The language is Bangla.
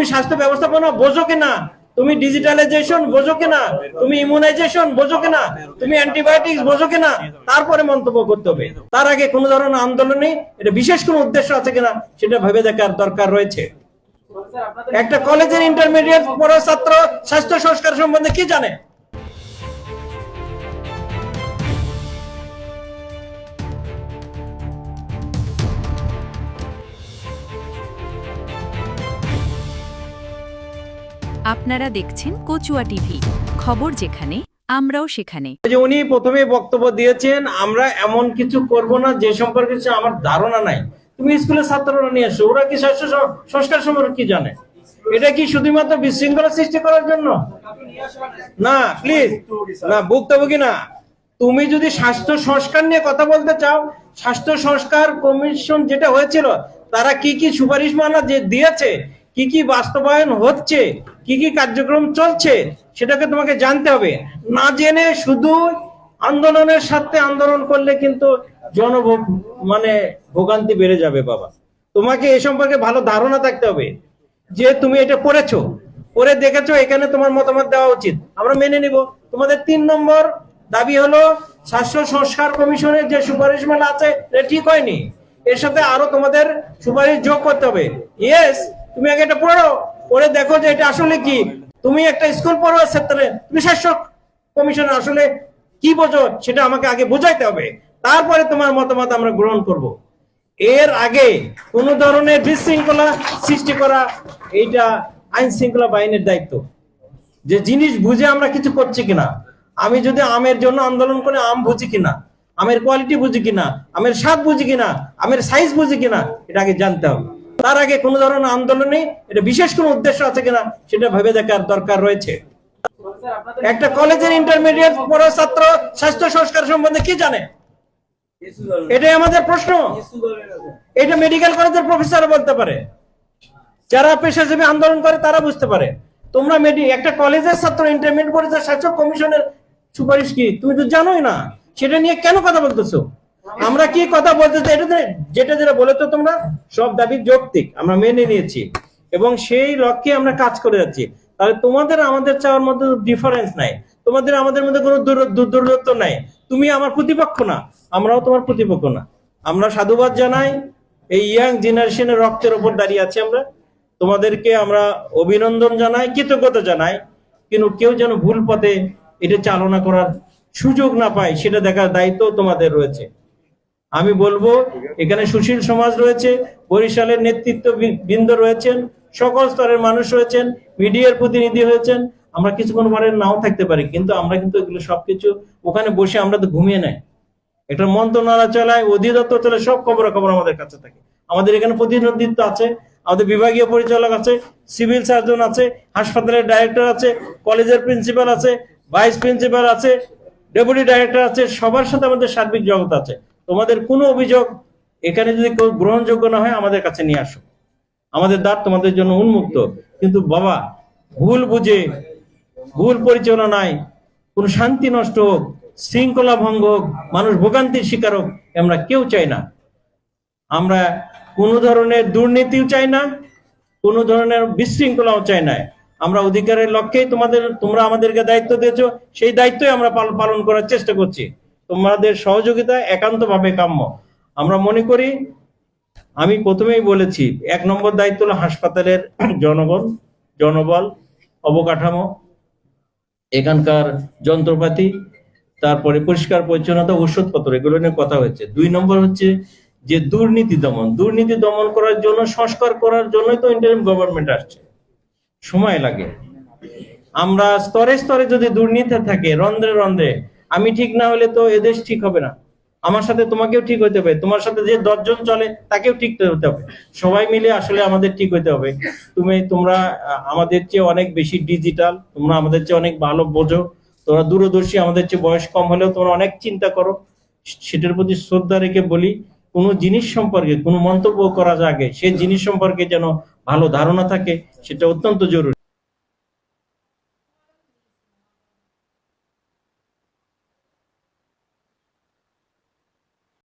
তুমি স্বাস্থ্য ব্যবস্থাপনা বোঝো কিনা? তুমি ডিজিটালাইজেশন বোঝো কিনা? তুমি ইমিউনাইজেশন বোঝো কিনা? তুমি অ্যান্টিবায়োটিক্স বোঝো কিনা? তারপরে মন্তব্য করতে হবে। তার আগে কোনো ধরনের আন্দোলনে এটা বিশেষ কোনো উদ্দেশ্য আছে কিনা, সেটা ভেবে দেখার দরকার রয়েছে। একটা কলেজের ইন্টারমিডিয়েট পড়া ছাত্র স্বাস্থ্য সংস্কার সম্বন্ধে কি জানে? আপনারা দেখছেন কচুয়া টিভি। খবর যেখানে, আমরাও সেখানে। উনি প্রথমে বক্তব্য দিয়েছেন, আমরা এমন কিছু করব না যে সম্পর্কে আমার ধারণা নাই। তুমি স্কুলের ছাত্ররা নিয়ে এসো, ওরা কি স্বাস্থ্য সংস্কার সম্পর্কে কি জানে? এটা কি শুধুমাত্র বিশৃঙ্খলা সৃষ্টি করার জন্য? না প্লিজ না, ভুক্তভোগী না। তুমি যদি স্বাস্থ্য সংস্কার নিয়ে কথা বলতে চাও, স্বাস্থ্য সংস্কার কমিশন যেটা হয়েছিল, তারা কি কি সুপারিশ মানা যে দিয়েছে, কি কি বাস্তবায়ন হচ্ছে কি কি কার্যক্রম চলছে সেটাকে তোমাকে জানতে হবে। না জেনে শুধু আন্দোলনের সাথে আন্দোলন করলে কিন্তু জনভোগ মানে ভোগান্তি বেড়ে যাবে বাবা। তোমাকে এ সম্পর্কে ভালো ধারণা থাকতে হবে যে তুমি এটা পড়েছো পড়ে দেখেছ, এখানে তোমার মতামত দেওয়া উচিত। আমরা মেনে নিব। তোমাদের তিন নম্বর দাবি হলো, স্বাস্থ্য সংস্কার কমিশনের যে সুপারিশ মালা আছে, এটা ঠিক হয়নি। এর সাথে আরও তোমাদের সুপারিশ যোগ করতে হবে। ইয়েস তুমি আগে এটা পড়ো। পড়ে দেখো যে এটা আসলে কি? তুমি একটা স্কুল পড়ুয়ার ক্ষেত্রে তুমি স্বাস্থ্য কমিশন আসলে কি বোঝো সেটা আমাকে আগে বোঝাইতে হবে। তারপরে তোমার মতামত আমরা গ্রহণ করব। এর আগে কোন ধরনের বিশৃঙ্খলা সৃষ্টি করা এইটা আইন শৃঙ্খলা বাহিনীর দায়িত্ব। যে জিনিস বুঝে আমরা কিছু করছি কিনা, আমি যদি আমের জন্য আন্দোলন করে আম বুঝি কিনা, আমের কোয়ালিটি বুঝি কিনা, আমের স্বাদ বুঝি কিনা, আমের সাইজ বুঝি কিনা, এটা আগে জানতে হবে। তার আগে কোন ধরনের আন্দোলনে এটা বিশেষ কোনো উদ্দেশ্য আছে কিনা সেটা ভেবে দেখার দরকার রয়েছে। একটা কলেজের ইন্টারমিডিয়েট পড়া ছাত্র স্বাস্থ্য সংস্কার সম্বন্ধে কি জানে? এটাই আমাদের প্রশ্ন। এটা মেডিকেল কলেজের প্রফেসর বলতে পারে। যারা পেশাজীবী আন্দোলন করে তারা বুঝতে পারে। তোমরা মেডি একটা কলেজের ছাত্র ইন্টারমিডিয়েট পরিষদ শাসক কমিশনের সুপারিশ কি? তুমি তো জানোই না। সেটা নিয়ে কেন কথা বলতেছো? আমরা কি কথা বলতেছি এটা যেটা যেটা বলে তো তোমরা, সব দাবি যৌক্তিক, আমরা মেনে নিয়েছি। এবং সেই লক্ষ্যে আমরা কাজ করে যাচ্ছি। তাহলে তোমাদের আমাদের চাওয়ার মধ্যে ডিফারেন্স নাই। তোমাদের আমাদের মধ্যে কোনো দূর- দূর- নাই। তুমি আমার প্রতিপক্ষ না, আমরাও তোমার প্রতিপক্ষ না। আমরা সাধুবাদ জানাই। এই ইয়াং জেনারেশনের রক্তের উপর দাঁড়িয়ে আছি আমরা। তোমাদেরকে আমরা অভিনন্দন জানাই, কৃতজ্ঞতা জানাই। কিন্তু কেউ যেন ভুল পথে এটা চালনা করার সুযোগ না পায়, সেটা দেখার দায়িত্ব তোমাদের রয়েছে। আমি বলব, এখানে সুশীল সমাজ রয়েছে, বরিশালের নেতৃত্ব বৃন্দ রয়েছেন, সকল স্তরের মানুষ রয়েছেন, মিডিয়ার প্রতিনিধি হয়েছেন, আমরা কিছুক্ষণ পরে নাও থাকতে পারি, কিন্তু আমরা কিন্তু এগুলো সবকিছু ওখানে বসে আমরা তো ঘুমিয়ে নাই। এটা মন্ত্রণালয় চালায়, অধিদপ্তর চালায়, সব খবর খবর আমাদের কাছে থাকে। আমাদের এখানে প্রতিনিধিত্ব আছে, আমাদের বিভাগীয় পরিচালক আছে, সিভিল সার্জন আছে, হাসপাতালের ডাইরেক্টর আছে, কলেজের প্রিন্সিপাল আছে, ভাইস প্রিন্সিপাল আছে, ডেপুটি ডাইরেক্টর আছে, সবার সাথে আমাদের সার্বিক জগৎ আছে। তোমাদের কোনো অভিযোগ এখানে যদি কেউ গ্রহণযোগ্য না হয় আমাদের কাছে নিয়ে আসো। আমাদের দ্বার তোমাদের জন্য উন্মুক্ত। কিন্তু বাবা, ভুল বুঝে, ভুল পরিচালনায় কোন শান্তি নষ্ট হোক, শৃঙ্খলা ভঙ্গ হোক, মানুষ ভোগান্তির শিকার হোক, আমরা কেউ চাই না। আমরা কোনো ধরনের দুর্নীতিও চাই না, কোনো ধরনের বিশৃঙ্খলাও চাই না। আমরা অধিকারের লক্ষ্যেই তোমাদের, তোমরা আমাদেরকে দায়িত্ব দিয়েছ, সেই দায়িত্বই আমরা পালন করার চেষ্টা করছি। তোমাদের সহযোগিতা একান্তভাবে কাম্য। আমরা মনে করি, আমি প্রথমেই বলেছি, এক নম্বর দায়িত্ব হলো হাসপাতালের জনগণ, জনবল, অবকাঠামো, এখানকার যন্ত্রপাতি, তারপরে পরিষ্কার পরিচ্ছন্নতা ওষুধপত্র এগুলো নিয়ে কথা হয়েছে দুই নম্বর হচ্ছে যে দুর্নীতি দমন। দুর্নীতি দমন করার জন্য, সংস্কার করার জন্যই তো ইন্টারিম গভর্নমেন্ট আসছে। সময় লাগে। আমরা স্তরে স্তরে যদি দুর্নীতি থাকে, রন্ধ্রে রন্ধ্রে আমি ঠিক না হলে তো এদেশ ঠিক হবে না। আমার সাথে তোমাকেও ঠিক হতে হবে। তোমার সাথে যে দশজন চলে, তাকেও ঠিক হতে হবে। সবাই মিলে আসলে আমাদের ঠিক হতে হবে। তুমি, তোমরা আমাদের চেয়ে অনেক বেশি ডিজিটাল তোমরা আমাদের চেয়ে অনেক ভালো বোঝো। তোমরা দূরদর্শী, আমাদের চেয়ে বয়স কম হলেও তোমরা অনেক চিন্তা করো। সেটার প্রতি শ্রদ্ধা রেখে বলি, কোনো জিনিস সম্পর্কে, কোনো মন্তব্য করার আগে সেই জিনিস সম্পর্কে যেন ভালো ধারণা থাকে, সেটা অত্যন্ত জরুরি।